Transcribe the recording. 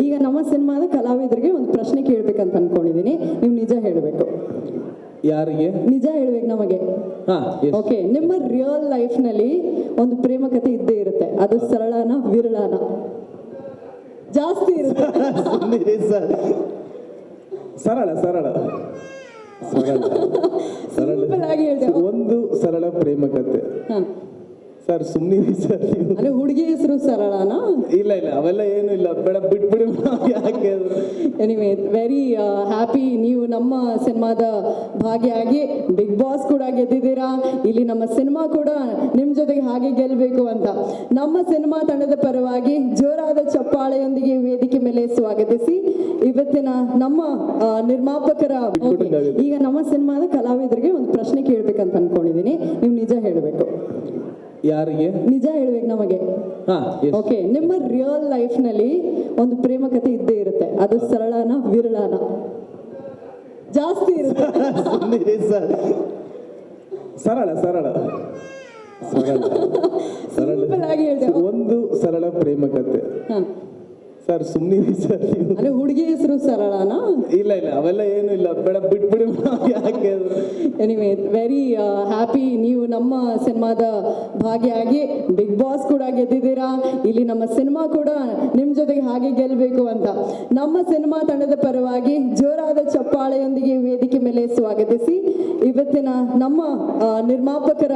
ಈಗ ನಮ್ಮ ಸಿನಿಮಾದ ಕಲಾವಿದರಿಗೆ ಒಂದು ಪ್ರಶ್ನೆ ಕೇಳ್ಬೇಕಂತ ಅನ್ಕೊಂಡಿದೀನಿ. ನೀವು ನಿಜ ಹೇಳ್ಬೇಕು. ಯಾರಿಗೆ? ನಿಜ ಹೇಳ್ಬೇಕು ನಮಗೆ. ಹಾ ಓಕೆ ನಿಮ್ಮ ರಿಯಲ್ ಲೈಫ್ನಲ್ಲಿ ಒಂದು ಪ್ರೇಮ ಕಥೆ ಇದ್ದೇ ಇರುತ್ತೆ. ಅದು ಸರಳನ ವಿರಳನ? ಜಾಸ್ತಿ ಇರುತ್ತೆ. ಸರ್. ಸರಳ ಸರಳ. ಸರಳ. ಒಂದು ಸರಳ ಪ್ರೇಮ ಕಥೆ. ಹ. ಸರ್ ಸುಮ್ಮನೆ ಸರ್. ಅಂದ್ರೆ ಹುಡುಗಿ ಹೆಸರು ಸರಳನ ಇಲ್ಲ ಇಲ್ಲ ಅವೆಲ್ಲ ಏನು ಇಲ್ಲ. ಬೇಡ ಬಿಟ್ಬಿಡಿ. ಯಾಕೆ ಎನಿವೇ ವೆರಿ ಹ್ಯಾಪಿ ನೀವು ನಮ್ಮ ಸಿನಿಮಾದ ಭಾಗಿಯಾಗಿ ಬಿಗ್ ಬಾಸ್ ಕೂಡ ಗೆದ್ದಿದ್ದೀರಾ? ಇಲ್ಲಿ ನಮ್ಮ ಸಿನಿಮಾ ಕೂಡ ನಿಮ್ಮ ಜೊತೆಗೆ ಹಾಗೆ ಗೆಲ್ಲಬೇಕು ಅಂತ. ನಮ್ಮ ಸಿನಿಮಾ ತಂಡದ ಪರವಾಗಿ ಜೋರಾದ ಚಪ್ಪಾಳೆಯೊಂದಿಗೆ ವೇದಿಕೆ ಮೇಲೆ ಸ್ವಾಗತಿಸಿ. ಇವತ್ತಿನ ನಮ್ಮ ನಿರ್ಮಾಪಕರ ಈಗ ನಮ್ಮ ಸಿನಿಮಾದ ಕಲಾವಿದರಿಗೆ ಒಂದು ಪ್ರಶ್ನೆ ಕೇಳ್ಬೇಕಂತ ಅನ್ಕೊಂಡಿದೀನಿ ನೀವು ನಿಜ ಹೇಳ್ಬೇಕು. ಯಾರಿಗೆ? ನಿಜ ಹೇಳ್ಬೇಕು ನಮಗೆ. ಹಾ ಎಸ್ ಓಕೆ ನಿಮ್ಮ ರಿಯಲ್ ಲೈಫ್ನಲ್ಲಿ ಒಂದು ಪ್ರೇಮ ಕಥೆ ಇದ್ದೇ ಇರುತ್ತೆ. ಅದು ಸರಳನ ವಿರಳನ. ಜಾಸ್ತಿ ಇರುತ್ತೆ. ಸರ್. ಸರಳ ಸರಳ. ಸರಳ. ಸರಳ. Simple ಆಗಿ ಹೇಳ್ದೆ. ಒಂದು ಸರಳ ಪ್ರೇಮ ಕತೆ ಹ. ಸರ್ ಸುಮ್ಮನೆ ಸರ್. ನೀವು ಅಂದ್ರೆ ಹುಡುಗಿ ಹೆಸರು ಸರಳನ? ಇಲ್ಲ ಇಲ್ಲ ಅವೆಲ್ಲ ಏನು ಇಲ್ಲ. ಬೇಡ ಬಿಟ್ಬಿಡಿ. ಯಾಕೆ? ಎನಿವೆ ವೆರಿ ಹ್ಯಾಪಿ ನೀವು ನಮ್ಮ ಸಿನಿಮಾದ ಭಾಗಿಯಾಗಿ ಬಿಗ್ ಬಾಸ್ ಕೂಡ ಗೆದ್ದಿದ್ದೀರಾ? ಇಲ್ಲಿ ನಮ್ಮ ಸಿನಿಮಾ ಕೂಡ ನಿಮ್ಮ ಜೊತೆಗೆ ಹಾಗೆ ಗೆಲ್ಲಬೇಕು ಅಂತ. ನಮ್ಮ ಸಿನಿಮಾ ತಂಡದ ಪರವಾಗಿ ಜೋರಾದ ಚಪ್ಪಾಳೆಯೊಂದಿಗೆ ವೇದಿಕೆ ಮೇಲೆ ಸ್ವಾಗತಿಸಿ ಇವತ್ತಿನ ನಮ್ಮ ನಿರ್ಮಾಪಕರ